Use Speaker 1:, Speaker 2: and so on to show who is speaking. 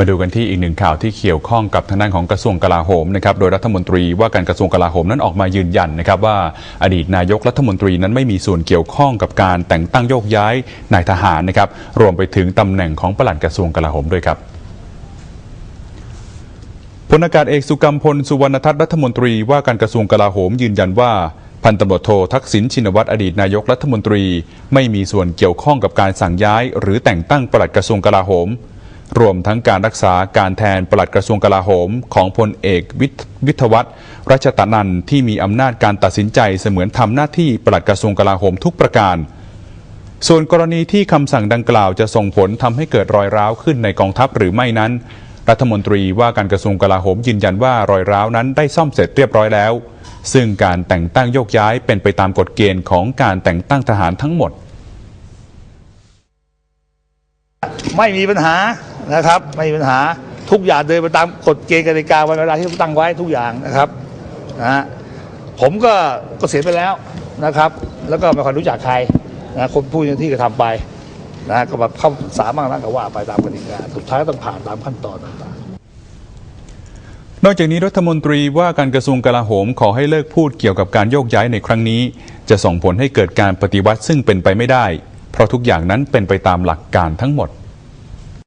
Speaker 1: มาดูกันที่อีกหนึ่งข่าวที่เกี่ยวข้องกับทางด้านของกระทรวงกลาโหมนะครับ โดยรัฐมนตรีว่าการกระทรวงกลาโหมนั้นออกมายืนยันนะครับว่าอดีตนายกรัฐมนตรีนั้นไม่มีส่วนเกี่ยวข้องกับการแต่งตั้งโยกย้ายนายทหารนะครับ รวมไปถึงตำแหน่งของปลัดกระทรวงกลาโหมด้วยครับพลอากาศเอกสุกรรมพลสุวรรณทัศน์รัฐมนตรีว่าการกระทรวงกลาโหมยืนยันว่าพันตำรวจโททักษิณชินวัตรอดีตนายกรัฐมนตรี ไม่มีส่วนเกี่ยวข้องกับการสั่งย้าย หรือแต่งตั้งปลัดกระทรวงกลาโหม รวมทั้งการรักษาการแทนปลัดกระทรวงกลาโหม ของพลเอกวิทวิทยวัฒน์รัชตะนันท์ที่มีอำนาจการตัดสินใจเสมือนทำหน้าที่ปลัดกระทรวงกลาโหมทุกประการ ส่วนกรณีที่คำสั่งดังกล่าวจะส่งผลทำให้เกิดรอยร้าวขึ้นในกองทัพหรือไม่นั้น รัฐมนตรีว่าการกระทรวงกลาโหมยืนยันว่ารอยร้าวนั้นได้ซ่อมเสร็จเรียบร้อยแล้ว ซึ่งการแต่งตั้งโยกย้ายเป็นไปตามกฎเกณฑ์ของการแต่งตั้งทหารทั้งหมด
Speaker 2: ไม่มีปัญหา นะครับ ไม่มีปัญหาทุกอย่างเดินไปตามกฎเกณฑ์กติกาวันเวลาที่ตั้งไว้ทุกอย่างนะครับนะฮะผมก็ก็เสียไปแล้วนะครับ แล้วก็ไม่ค่อยรู้จักใครนะคนผู้ที่กระทำไปนะก็แบบเข้าสามังนั่นก็ว่าไปตามกติกาสุดท้ายต้องผ่านตามขั้นตอนต่างๆ
Speaker 1: นอกจากนี้รัฐมนตรีว่าการกระทรวงกลาโหมขอให้เลิกพูดเกี่ยวกับการโยกย้ายในครั้งนี้ จะส่งผลให้เกิดการปฏิวัติซึ่งเป็นไปไม่ได้ เพราะทุกอย่างนั้นเป็นไปตามหลักการทั้งหมด